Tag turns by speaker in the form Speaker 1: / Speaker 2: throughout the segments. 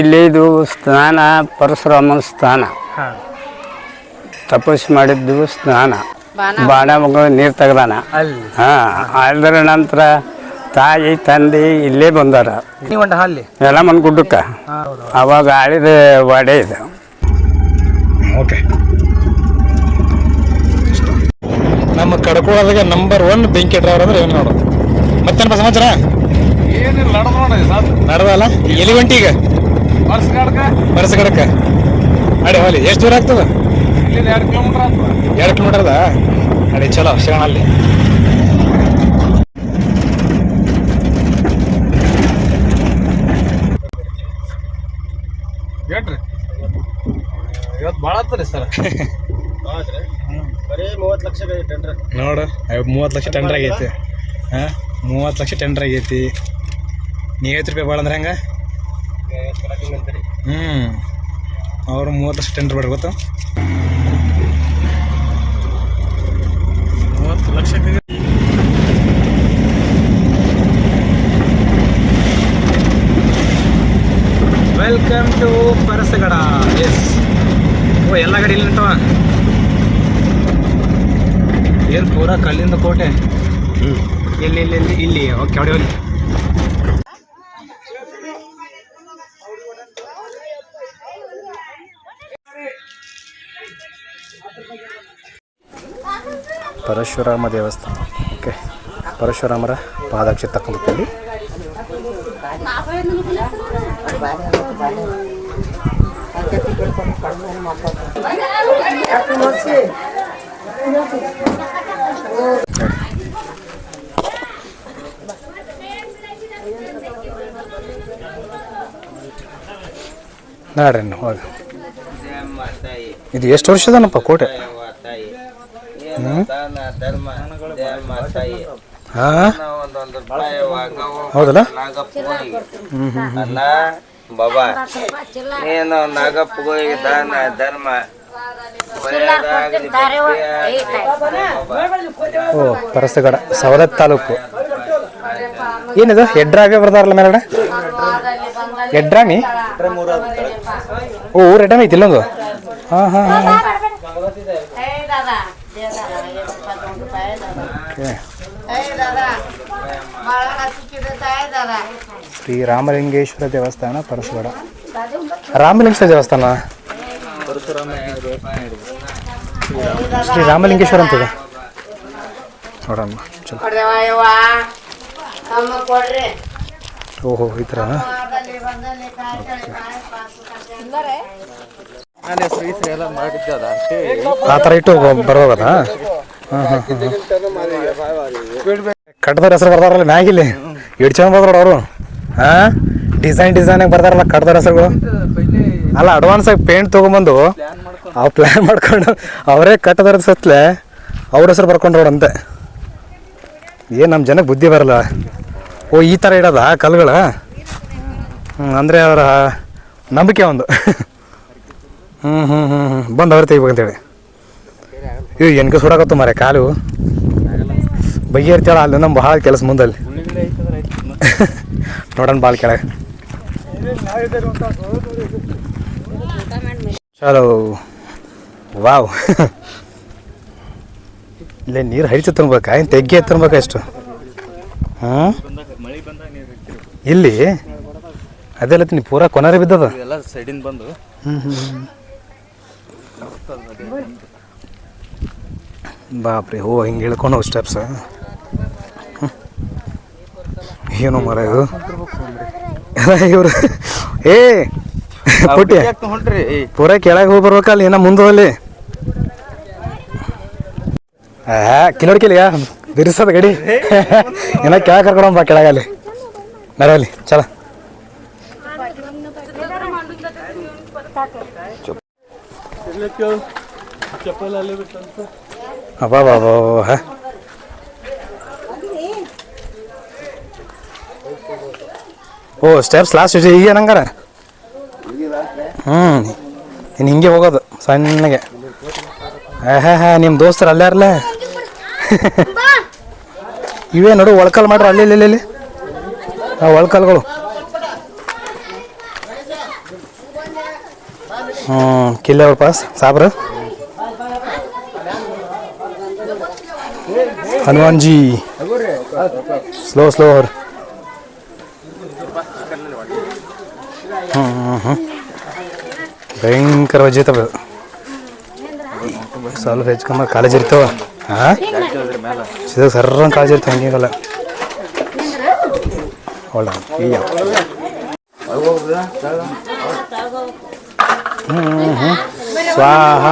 Speaker 1: ಇಲ್ಲಿ ಇದು ಸ್ನಾನ ಪರಶುರಾಮನ ಸ್ನಾನ.
Speaker 2: ಹಾಂ.
Speaker 1: ತಪಸ್ಸು ಮಾಡಿದ್ದು ಸ್ನಾನ.
Speaker 3: ಬಾಣ.
Speaker 1: ಮಗ ನೀರು ತೆಗ್ದಾನ.
Speaker 2: ಅಲ್ಲಿ.
Speaker 1: ಹಾಂ ಅದರ ನಂತರ ತಾಯಿ ತಂದೆ ಇಲ್ಲೇ ಬಂದಾರ.
Speaker 2: ನೀವು ಒಂದು ಅಲ್ಲಿ
Speaker 1: ಯಲಮನ್ ಗುಡ್ಡಕ್ಕೆ. ಅವಾಗ ಆಳಿದ ವಾಡೆ ಇದು.
Speaker 2: ಓಕೆ. ನಮ್ಮ ಕಡ್ಕೊಳ್ಳೋದಾಗ ನಂಬರ್ ಒನ್ ಬೆಂಕಿ ಡ್ರೈವರ್ ಅಂದ್ರೆ ಏನು ನೋಡೋದು ಮತ್ತೇನಪ್ಪ ಸಮಾಚಾರ? ನಡ್ದಲ್ಲ? ಎಲ್ಲಿ ಗಂಟೆ ಈಗ?
Speaker 4: ಬರ್ಸ್ ಕಾಡ್ಕ?
Speaker 2: ಬರಸ ಕಡಕ? ಅಡಿ ಹೋಲಿ ಎಷ್ಟು ದೂರ ಆಗ್ತದ?
Speaker 4: ಇಲ್ಲಿಂದ ಎರಡು ಕಿಲೋಮೀಟರ್ ಆಗ್ತದ.
Speaker 2: ಎರಡು ಕಿಲೋಮೀಟರ್ ಅದ ಅಡಿ ಚಲೋ ಶರಣ ಅಲ್ಲಿ
Speaker 4: ಇವತ್ತು ಭಾಳ ಆಗ್ತದೆ ಸರ್.
Speaker 2: ನೋಡು ಮೂವತ್ತು ಲಕ್ಷ ಟೆಂಡರ್ ಆಗೈತಿ. ಹಾಂ ಮೂವತ್ತು ಲಕ್ಷ ಟೆಂಡರ್ ಆಗೈತಿ. ನೀ ಐವತ್ತು ರೂಪಾಯಿ ಭಾಳ ಅಂದ್ರೆ ಹೆಂಗ? ಹ್ಞೂ ಅವ್ರು ಮೂವತ್ತು ಲಕ್ಷ ಟೆಂಡರ್ ಬೇಡ ಗೊತ್ತಾ? ಮೂವತ್ತು ಲಕ್ಷ ವೆಲ್ಕಮ್ ಟು ಪರಸಗಡ ಎಸ್ ಓ ಎಲ್ಲ ಕಡೆ ಇಲ್ಲಿ ನಿಂತವ? ಏನು ಪೂರಾ ಕಲ್ಲಿಂದ ಕೋಟೆ? ಹ್ಞೂ ಇಲ್ಲಿ ಇಲ್ಲಿ ಇಲ್ಲಿ ಓಕೆ ಹೊಡಿ. ಪರಶುರಾಮ ದೇವಸ್ಥಾನ ಓಕೆ ಪರಶುರಾಮರ ಪಾದಾಕ್ಷಿ ತಗೊಂಡ್ಬಿಟ್ಟು ನೋಡ್ರಿ ನೀವು ಹೋಗಿ ಇದು ಎಷ್ಟು ವರ್ಷದನಪ್ಪ ಕೋಟೆ ಹಾಂ ಹೌದಲ್ಲ?
Speaker 5: ಅಲ್ಲ ಬಾಬಾ ನೀನು ನಾಗಪ್ಪಗಳಿಗೆ ದಾನ ಧರ್ಮ
Speaker 2: ಓ, ಪರಸಗಡ ಸವದತ್ ತಾಲೂಕು. ಏನಿದು? ಎಡ್ರಾಗ ಬರ್ತಾರಲ್ಲ ಮೇಲಡ ಎಡ್ರಾಮಿ? ಓ, ಊರು ಎಡ್ರಾಮಿ ಐತಿ ಇಲ್ಲೊಂದು? ಹಾಂ ಹಾಂ ಹಾಂ. ಶ್ರೀ ರಾಮಲಿಂಗೇಶ್ವರ ದೇವಸ್ಥಾನ ಪರಶುರ ರಾಮಲಿಂಗೇಶ್ವರ ದೇವಸ್ಥಾನ? ಶ್ರೀ ರಾಮಲಿಂಗೇಶ್ವರ ಅಂತದ. ನೋಡಮ್ಮ ಓಹೋ ಈ ಥರ.
Speaker 4: ನಾನು ಹೆಸರು ಈ ಎಲ್ಲ ಮಾಡಿದ್ದದ
Speaker 2: ಆ ಥರ ಇಟ್ಟು ಬರೋದ ಹಾಂ ಕಟ್ಟದವ್ರ ಹೆಸರು ಬರ್ತಾರಲ್ಲ ಮ್ಯಾಗಿಲ್ಲಿ? ಎಷ್ಟು ಚೆನ್ನಾಗಿ ಬರ್ತಾರ ಅವರು. ಹಾಂ? ಡಿಸೈನ್ ಡಿಸೈನಾಗಿ ಬರ್ತಾರಲ್ಲ ಕಟ್ಟದವ್ರ ಹೆಸರುಗಳು. ಅಲ್ಲ ಅಡ್ವಾನ್ಸ್ ಆಗಿ ಪೇಂಟ್ ತೊಗೊಂಬಂದು ಅವು ಪ್ಲ್ಯಾನ್ ಮಾಡ್ಕೊಂಡು ಅವರೇ ಕಟ್ಟದವ್ರ ಸತ್ಲೆ ಅವ್ರ ಹೆಸರು ಬರ್ಕೊಂಡು ಅಂತೆ. ಏನು ನಮ್ಮ ಜನಕ್ಕೆ ಬುದ್ಧಿ ಬರಲ್ಲ. ಓ, ಈ ಥರ ಇಡೋದಾ ಕಲ್ಗಳ ಅಂದರೆ ಅವರ ನಂಬಿಕೆ ಒಂದು. ಹ್ಞೂ ಹ್ಞೂ ಹ್ಞೂ ಹ್ಞೂ ಬಂದು ಅವ್ರು ತೆಗಿಬೇಕಂತೇಳಿ ಇವು ಎನ್ಕ ಸುಡಾಕತ್ತು ಮಾರೆ ಕಾಲು. ಬಗೆಹರಿತಾಳ ಅಲ್ಲಿ ನಮ್ಮ ಭಾಳ ಕೆಲಸ ಮುಂದಲ್ಲಿ. ನೋಡೋಣ ಭಾಳ ಕೆಳಗೆ. ಚಲೋ. ವಾವ್. ಇಲ್ಲೇ ನೀರು ಹರಿತು ತಿನ್ಬೇಕಾ ಏನು ತೆಗ್ಗೆ ತಿನ್ಬೇಕಾ ಎಷ್ಟು ಹಾಂ? ಇಲ್ಲಿ? ಅದೆಲ್ಲ ನೀ ಪೂರಾ ಕೊನಾರಿ ಬಿದ್ದದ?
Speaker 4: ಸೈಡಿಂದ ಬಂದು.
Speaker 2: ಬಾಪ್ರಿ, ಹೋ, ಹಿಂಗೆ ಇಳ್ಕೊಂಡು ಹೋಗಿ ಸ್ಟೆಪ್ಸ್ ಏನು ಮರ ಇದು? ಇವ್ರು, ಏ, ಪುಟ್ಟಿ, ಪೂರ ಕೆಳಗೆ ಹೋಗಿ ಬರ್ಬೇಕಲ್ಲ ಏನೋ ಮುಂದೆ ಯಾ ಕಿಲೋಡ್ಕಿಲಿಯ ಬಿರ್ಸದ ಗಡಿ. ಏನ ಕೆಳಗೆ ಕರ್ಕೊಂಡು ಬಾ ಕೆಳಗಲ್ಲಿ. ನಡವಲ್ಲಿ ಚಲ. ಅಬ್ಬಾ ಬಾಬಾ ಹಾ ಓ ಸ್ಟೆಪ್ಸ್ ಲಾಸ್ಟ್ ಈಗ ನಂಗಾರ? ಹ್ಞೂ ಇನ್ನು ಹಿಂಗೆ ಹೋಗೋದು ಸಣ್ಣಗೆ. ಹಾ ಹಾ ನಿಮ್ಮ ದೋಸ್ತರು ಅಲ್ಲಾರಲ್ಲ ಇವೇ ನೋಡು ಒಳ್ಕಲ್ ಮಾಡ್ರಿ ಅಲ್ಲಿ ಇಲ್ಲಿ ಇಲ್ಲಿ ಆ ಒಳ್ಕಲ್ಗಳು ಕಿಲ್ಲೆ ಪಾಸ್, ಸಾಬ್ರ? ಹನುಮಾನ್ ಜಿ ಸ್ಲೋ ಸ್ಲೋ ಅವ್ರ ಭಯಂಕರ ಐತವ ಸ್ವಲ್ಪ ಹೆಚ್ಚು ಕಾಲೇಜ್ ಇರ್ತಾವ. ಹಾಂ ಸೀದಾ ಸರ್ರ ಕಾಲೇಜ್ ಇರ್ತಾವ ಹಂಗೇನಲ್ಲ ಒಳ್ಳೆ ಸ್ವಾಹ.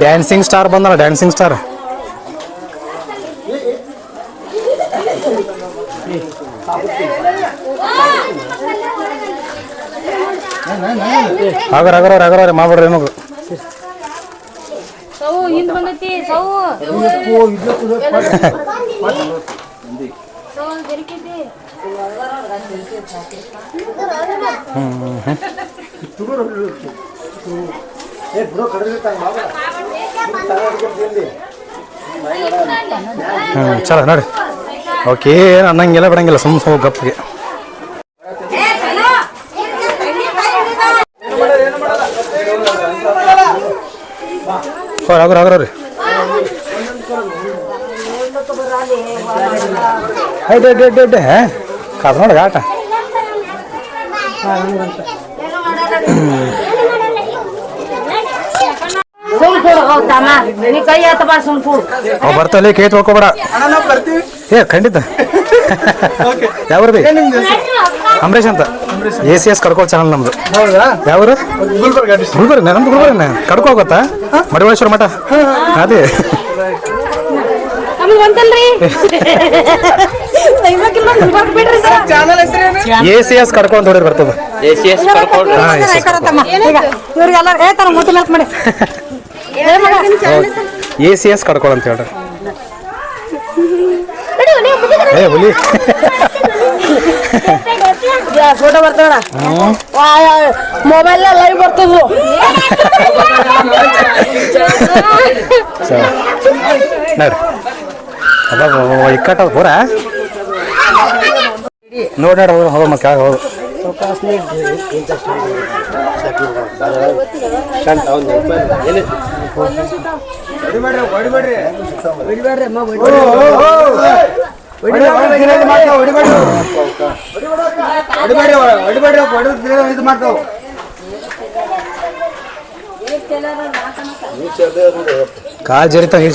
Speaker 2: ಡ್ಯಾನ್ಸಿಂಗ್ ಸ್ಟಾರ್ ಬಂದಲ್ಲ ಡ್ಯಾನ್ಸಿಂಗ್ ಸ್ಟಾರ್ ಆಗರ ಆಗರ ಆಗರ ಮಾಡ್ಬಿಡ್ರಿ ಏನೋ
Speaker 3: ಸೌ
Speaker 2: ಚಲೋ ನೋಡಿ ಓಕೆ ಏನು ಅನ್ನಂಗಿಲ್ಲ ಬಿಡಂಗಿಲ್ಲ ಸುಮ್ಮ ಸುಮ್ಮ ಗಪ್ಪಿಗೆ ಹೋರ್ ಆಗರ ಆಗರ ರೀ ಆಯ್ತು ಐಡ್ ಐಡ್ ಐಡ್ ಕಾದು ನೋಡಿ ಆಟ. ಅವ್ ಬರ್ತಾವಲ್ಲಿ ಕೈ ತೊಳ್ಕೊಬೇಡ. ಏ ಖಂಡಿತ. ಯಾವ್ರ ಬಿ? ಅಂಬರೀಶ್ ಅಂತ. ಎ ಸಿ ಎಸ್ ಕಡ್ಕೋ ಚಾನಲ್ ನಮ್ದು. ಯಾವ್ರು? ಗುಲ್ಬರ್ಗ ನಮ್ದು ಗುಲ್ಬರ್ಗ ಕಡ್ಕೋ ಗೊತ್ತಾ? ಮಡಿವಾಳೇಶ್ವರ ಮಠ. ಅದೇ.
Speaker 3: ಬಂತಲ್ರಿ ಬಿಡ್ರಿ ಸರ್
Speaker 2: ಎ ಸಿ ಎಸ್ ಬರ್ತದೆ.
Speaker 5: ಎಸ್ ಕರ್ಕೊಂಡು.
Speaker 3: ಇವ್ರಿಗೆಲ್ಲ ಮಾತ್ ಮಾಡಿ
Speaker 2: ಎ ಸಿ ಎಸ್ ಕಡ್ಕೊಳ ಅಂತ ಹೇಳ್ರಿ. ಏ ಹುಲಿ.
Speaker 3: ಫೋಟೋ ಬರ್ತಾವಣ ಮೊಬೈಲ್ ಲೈವ್ ಬರ್ತದ
Speaker 2: ನೋಡ್ರಿ. ಅಬ್ಬಾ ಇಕ್ಕಟ್ಟದ ಪೂರ ನೋಡಿ ನೋಡಿ ಹೌದು ಮತ್ತೆ ಹೋಗು. ಕಾಲ್ ಜರಿತ ನೀರು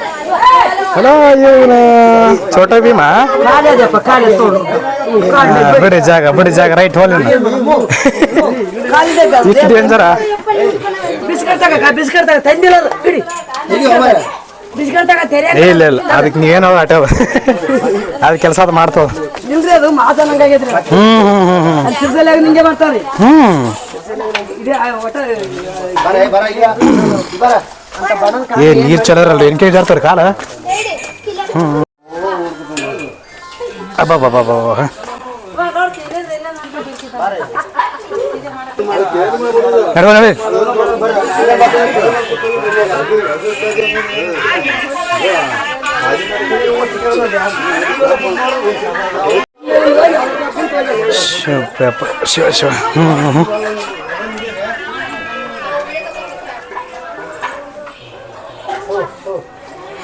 Speaker 2: ಹಲೋ ಇವನ ಛೋಟ ಭೀಮಾ? ಬಿಡಿ. ಜಾಗ ಬಿಡಿ ಜಾಗ ರೈಟ್ ಹೋಲ್ ಇಷ್ಟು ಡೇಂಜರ ಇಲ್ಲ ಇಲ್ಲ ಅದಕ್ಕೆ ನೀವೇನೋ ಆಟ ಅದ್ ಕೆಲಸ ಅದು ಮಾಡ್ತಾವ ಹ್ಮ್ ಹ್ಮ್ ಹ್ಮ್ ಏ ನೀರ್ ಚಲರಲ್ಲ ಏನ್ ಕೇಳಿ ಜಾರ್ತಾರ ಕಾಲ? ಹ್ಮ್ ಅಬ್ಬಬ್ಬಬ್ಬಬ್ಬ ನಡುವ ನಡಿ ಶಿವ ಶಿವ ಶಿವ ಹ್ಮ್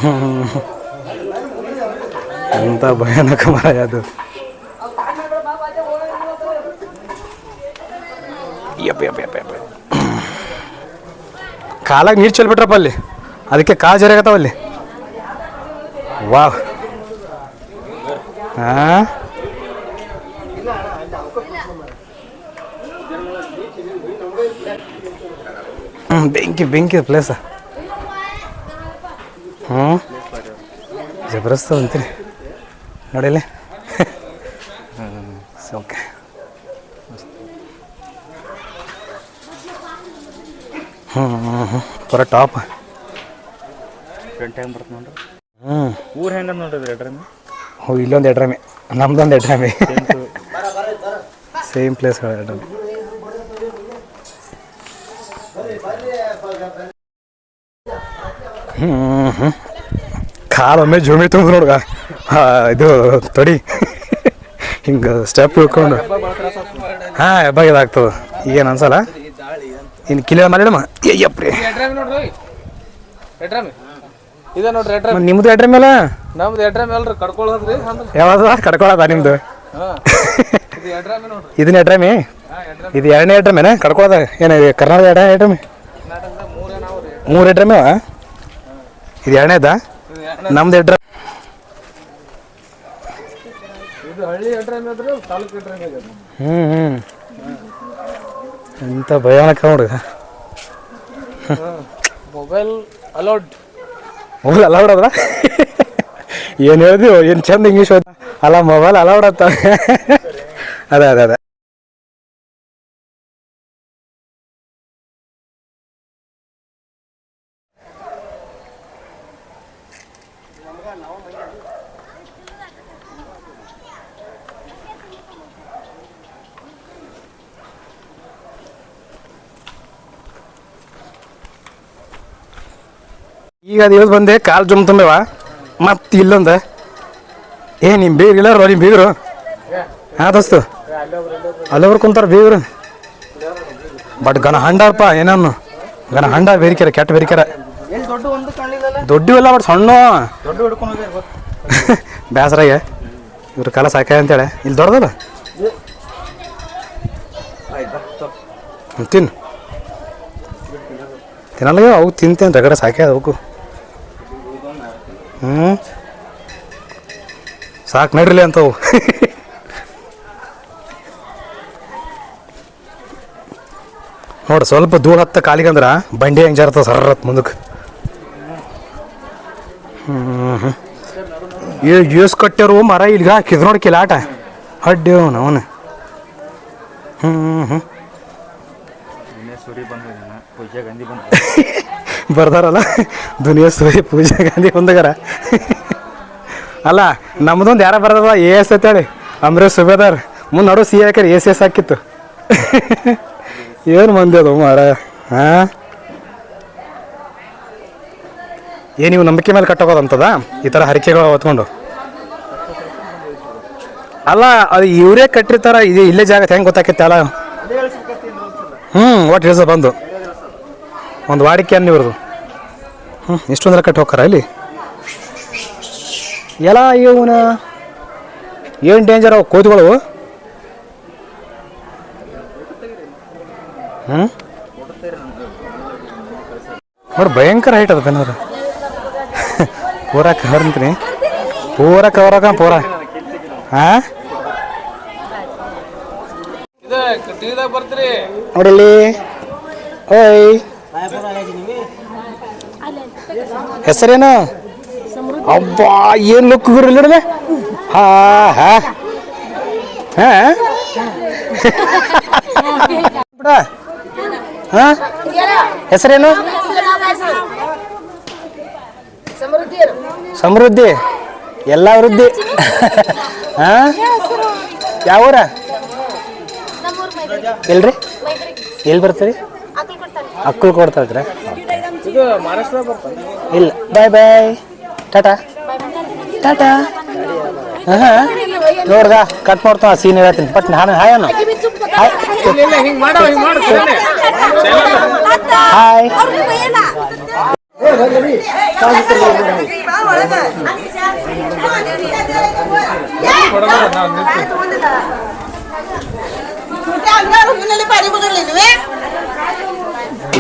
Speaker 2: ಹ್ಮ್ ಹ್ಮ್ ಎಂತ ಭಯಾನಕ ಮರ ಅದು ಯಪ್ಪ ಯಪ್ಪ ಯಪ್ಪ ಯಪ್ಪ ಕಾಲಾಗ ನೀರು ಚೆಲ್ಬಿಟ್ರಪ್ಪ ಅಲ್ಲಿ ಅದಕ್ಕೆ ಕಾಲು ಜರಿಯಾಗತ್ತಾವ ಅಲ್ಲಿ ವಾವ್ ಹಾ ಹ್ಞೂ ಬೆಂಕಿ ಬೆಂಕಿ ಪ್ಲೇಸ ಹ್ಞೂ ಜಬರಸ್ತ ಅಂತೀನಿ ನೋಡಿಲ್ಲ? ಓಕೆ ಹ್ಞೂ ಹ್ಞೂ ಹ್ಞೂ ಪರ ಟಾಪ್ ಹ್ಞೂ
Speaker 4: ಊರ್ ಹೆಂಗೆ ನೋಡಿದ್ರಿ ಎಡ್ರಮಿ
Speaker 2: ಓ ಇಲ್ಲೊಂದು ಎಡ್ರಮೆ ನಮ್ದೊಂದು ಎಡ್ರಮಿ ಸೇಮ್ ಪ್ಲೇಸ್ ಎಡ್ರಮಿ ಹ್ಞೂ ಹ್ಞೂ ಕಾಲೊಮ್ಮೆ ಜೋಮಿ ತುಂಬ ನೋಡ್ಗ. ಹಾ ಇದು ತೊಡಿ. ಹಿಂಗೆ ಸ್ಟೆಪ್ ಇಳ್ಕೊಂಡು ಹಾಂ ಹೆಬ್ಬಾಗ ಇದಾಗ್ತದೆ. ಈಗೇನು ಅನ್ಸಲ್ಲ? ಇನ್ನು ಕಿಲೋ ಮಾಡಿಡಮ್ಮ ಅಯ್ಯಪ್ರಿ
Speaker 4: ಇದ ನೋಡ್ರಿ ಎಡ್ರಮಿ
Speaker 2: ನಿಮ್ಮದು ಎಡ್ರಮೆ ಅಲ್ಲ
Speaker 4: ನಮ್ದು ಎಡ್ರ ಮೇಲೆ ಕಡ್ಕೊಳ್ಳೋದ್ರಿ ಅಂದ್ರೆ.
Speaker 2: ಯಾವಾಗ ಕಡ್ಕೊಳದ ನಿಮ್ದು? ಇದನ್ನ ಎಡ್ರಮಿ ಇದು ಎರಡನೇ ಎಡ್ರಮೇನ ಕಡ್ಕೊಳ್ಳೋದ ಏನ? ಕರ್ನಾಟಕ ಎರಡನೇ ಎಡ್ರಮಿ ಮೂರು ಎಡ್ರಮಿ ಅವ ಇದು ಎರಡನೇದ? ನಮ್ದು
Speaker 4: ಅದ್ರಿ
Speaker 2: ಹ್ಞೂ ಹ್ಞೂ ಎಂಥ ಭಯಾನಕ ನೋಡ್ರಿ
Speaker 4: ಮೊಬೈಲ್ ಅಲೌಡ್
Speaker 2: ಮೊಬೈಲ್ ಅಲೌಡ್ ಅದ್ರ ಏನು ಹೇಳಿದ್ವಿ ಏನು ಚಂದ ಇಂಗ್ಲೀಷ್ ಅಲ್ಲ ಮೊಬೈಲ್ ಅಲೌಡ್ ಅತ್ತ ಅದೇ ಅದೇ ಅದೇ. ಈಗ ಅದು ಇಳಿದು ಬಂದೆ, ಕಾಲು ಜುಮ್ ತುಂಬೇವ. ಮತ್ತೆ ಇಲ್ಲೊಂದ. ಏ ನಿಮ್ಮ ಬೀಗ್ರು ಇಲ್ಲ ನಿಮ್ಮ ಬೀಗರು? ಹಾಂ, ದೋಸ್ತು. ಅಲ್ಲೊಬ್ರು ಕುಂತಾರ, ಬೀಗರು. ಬಟ್ ಗನ ಹಂಡಪ್ಪ ಏನನ್ನು? ಗನ ಹಂಡ ಬೇರಿಕೆರ, ಕೆಟ್ಟ ಬೇರಿಕೆರ.
Speaker 6: ದೊಡ್ಡ
Speaker 2: ದೊಡ್ಡವೆಲ್ಲ ಬಟ್ ಸಣ್ಣ. ಬೇಸರಾಗೆ ಇವ್ರ ಕಾಲ ಸಾಕಾಯ ಅಂತೇಳಿ. ಇಲ್ಲಿ ದೊಡ್ಡದಲ್ಲ? ತಿನ್ನು. ತಿನ್ನಲ್ಲ, ಅವು ತಿಂತೇನೆ, ರಗಡ ಸಾಕೆ ಅವಕ್ಕೂ. ಹ್ಞೂ ಸಾಕು ನಡ್ರಲಿ ಅಂತವು. ನೋಡಿ ಸ್ವಲ್ಪ ಧೂಳು ಹತ್ತ ಕಾಲಿಗೆ ಅಂದ್ರೆ ಬಂಡಿ ಹೆಂಗೆ ಜಾರ್ತದ ಸರ್ರತ್ ಮುಂದಕ್ಕೆ ಹ್ಞೂ ಹ್ಞೂ ಏ ಏಸ್ ಕಟ್ಟ್ಯಾರು ಮರ ಇಲ್ಲಿಗೆ ಹಾಕಿದ್ರು ನೋಡಿ ಕಿಲಾಟ ಹಡ್ಡಿ ಅವನು. ಅವನು ಹ್ಞೂ ಹ್ಞೂ ಬರ್ದಾರಲ್ಲ? ದುನಿಯಾ ಸೂರಿ ಪೂಜಾ ಗಾಂಧಿ ಮುಂದಗಾರ ಅಲ್ಲ, ನಮ್ದೊಂದು ಯಾರ ಬರ್ತದ ಎ ಎಸ್ ಅಂತೇಳಿ ಅಮರೇಶ್ ಸುಬೇದಾರ್. ಮುಂದೆ ನಡು ಸಿ ಹಾಕ್ಯಾರ ಸಿ ಎಸ್ ಹಾಕಿತ್ತು. ಏನು ಮಂದಿ ಅದು ಮಾರ ಹಾಂ ಏನು ನೀವು ನಂಬಿಕೆ ಮೇಲೆ ಕಟ್ಟೋಗೋದಂತದ? ಈ ಥರ ಹರಿಕೆಗಳು ಹೊತ್ಕೊಂಡು. ಅಲ್ಲ, ಅದು ಇವರೇ ಕಟ್ಟಿರ್ತಾರ, ಇದು ಇಲ್ಲೇ ಜಾಗ ಹೆಂಗೆ ಗೊತ್ತಾಕೈತೆ ಅಲ್ಲ? ಹ್ಞೂ ಒಟ್ಟು ಹೇಳ್ಸ ಬಂದು? ಒಂದು ವಾಡಿಕೆ ಅನ್ನ ಇವ್ರದ್ದು ಹ್ಞೂ ಇಷ್ಟೊಂದರ ಕಟ್ಟಿ ಹೋಗ್ತಾರ ಇಲ್ಲಿ? ಎಲ್ಲ ಇವನ ಏನು ಡೇಂಜರ್ ಅವು ಕೋತಿಗಳು ಹ್ಞೂ ನೋಡಿ ಭಯಂಕರ ಹೈಟ್ ಅದ ಬೆನ್ನೂರು ಪೂರ ಕವರ್ ಅಂತೀನಿ ಪೂರ. ಕವರ್ ಹಾಕ ಪೂರ ಹಾಂ ನೋಡಲ್ಲಿ ಓಯ್. ಹೆಸರೇನು? ಅಬ್ಬಾ, ಏನು ಲುಕ್ ಗುರು ಹಾ ಹಾ. ಹಾ? ಹೆಸರೇನು? ಸಮೃದ್ಧಿ. ಎಲ್ಲ ವೃದ್ಧಿ. ಹಾ? ಯಾವ ಊರ ಎಲ್ರಿ? ಎಲ್ಲಿ ಬರ್ತೀರಿ? ಅಕ್ಕಲ್ ಕೊಡ್ತಾ ಇದ್ರೆ
Speaker 4: ಇದು ಮಹಾರಾಷ್ಟ್ರ ಬರ್ತಾನೆ
Speaker 2: ಇಲ್ಲ ಬಾಯ್ ಬಾಯ್ ಟಾಟಾ ಟಾಟಾ ಹಾಂ ನೋಡ್ದ ಕಟ್ ಮಾಡ್ತಾ ಸೀನ್ ಹೇಳ್ತೀನಿ ಬಟ್ ನಾನು ಹಾಯ್ ಅನ್ನು ಹಾಯ್
Speaker 4: ಹಿಂಗ್ ಮಾಡೋ ಹಿಂಗ್ ಮಾಡು
Speaker 2: ಹಾಯ್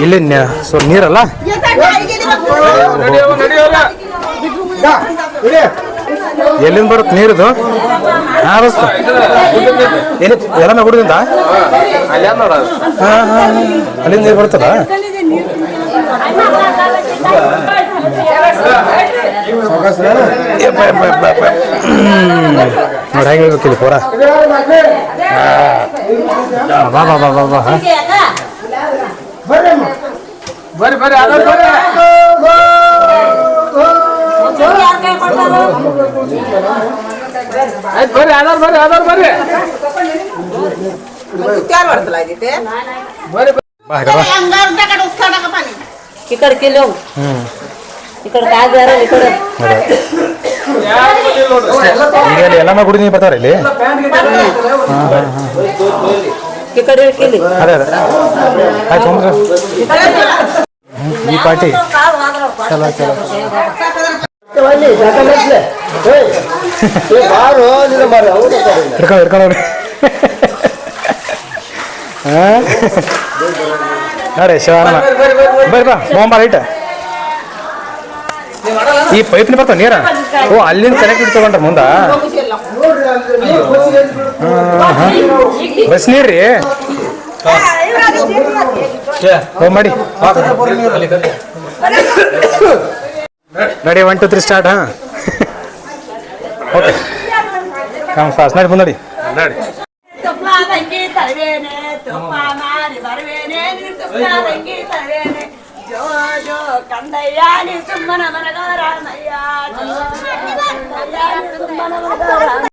Speaker 2: ಇಲ್ಲಿ ಸೊ ನೀರಲ್ಲ? ಎಲ್ಲಿಂದ ಬರುತ್ತೆ ನೀರಿದು? ಹಾಂ ಬಸ್ತು ಎಲ್ಲಿ ಹುಡುಗಿಂದ ಅಲ್ಲಿಂದ ನೀರು ಬರ್ತದ ನೋಡಿ, ಹೇಗೆ ಹೇಳ್ಬೇಕಿಲ್ಲ ಪೂರ? ಬಾ ಬಾ ಬಾ ಬಾ ಬಾ ಹಾಂ
Speaker 4: ಬರ್ರಿ ಬರ್ರಿ ಅದ ಬರ್ರಿ ಆಯ್ತು ಬರ್ರಿ ಆಧಾರ್ ಬರ್ರಿ ಆಧಾರ್ ಬರ್ರಿ
Speaker 2: ಬಾ ಹಾಗಾರ
Speaker 3: इकडे केले हो
Speaker 2: ಹ್ಞೂ
Speaker 3: इकडे काय जरा इकडे
Speaker 2: ಈಗ ಇಲ್ಲಿ ಎಲ್ಲಮ್ಮ ಗುಡಿ ನೀವು ಬರ್ತಾರ ಇಲ್ಲಿ
Speaker 3: इकडे केली
Speaker 2: ಅದೇ ಅದೇ ಆಯ್ತು ಈ ಪಾರ್ಟಿ. ಚಲೋ ಚಲೋ. ಹಿಡ್ಕೊಂಡು ಶಿವಾನ ಹೋಗ್ರಿ ಹಾಂ? ಬರ್ರಿ ಬಾ ಮೊಂಬ ರೈಟ್ ಈ ಪೈಪ್ನ ಬರ್ತಾವ ನೀರ? ಓ ಅಲ್ಲಿಂದ ಕನೆಕ್ಟ್ ತಗೊಂಡ ಮುಂದ? ಬಸ್ ನೀರ್ರಿ? ಓ ಮಾಡಿ. ನಡಿ ಒನ್ ಟು ತ್ರೀ ಸ್ಟಾರ್ಟ್ ಹಾ? ಓಕೆ. ಕಮ್ ಫಾಸ್ಟ್ ನಡಿ ಮುಂದೆ ನಡಿ.
Speaker 7: ತುಪ್ಪಾದಂಗಿ ತರುವೇನೆ ಮಾರಿ ಬರುವೇನೆ ತುಪ್ಪಾದಂಗಿ ತರುವೇನೆ. ಜೋ ಜೋ ಕಂದಯ್ಯ ನೀ ಸುಮ್ಮನ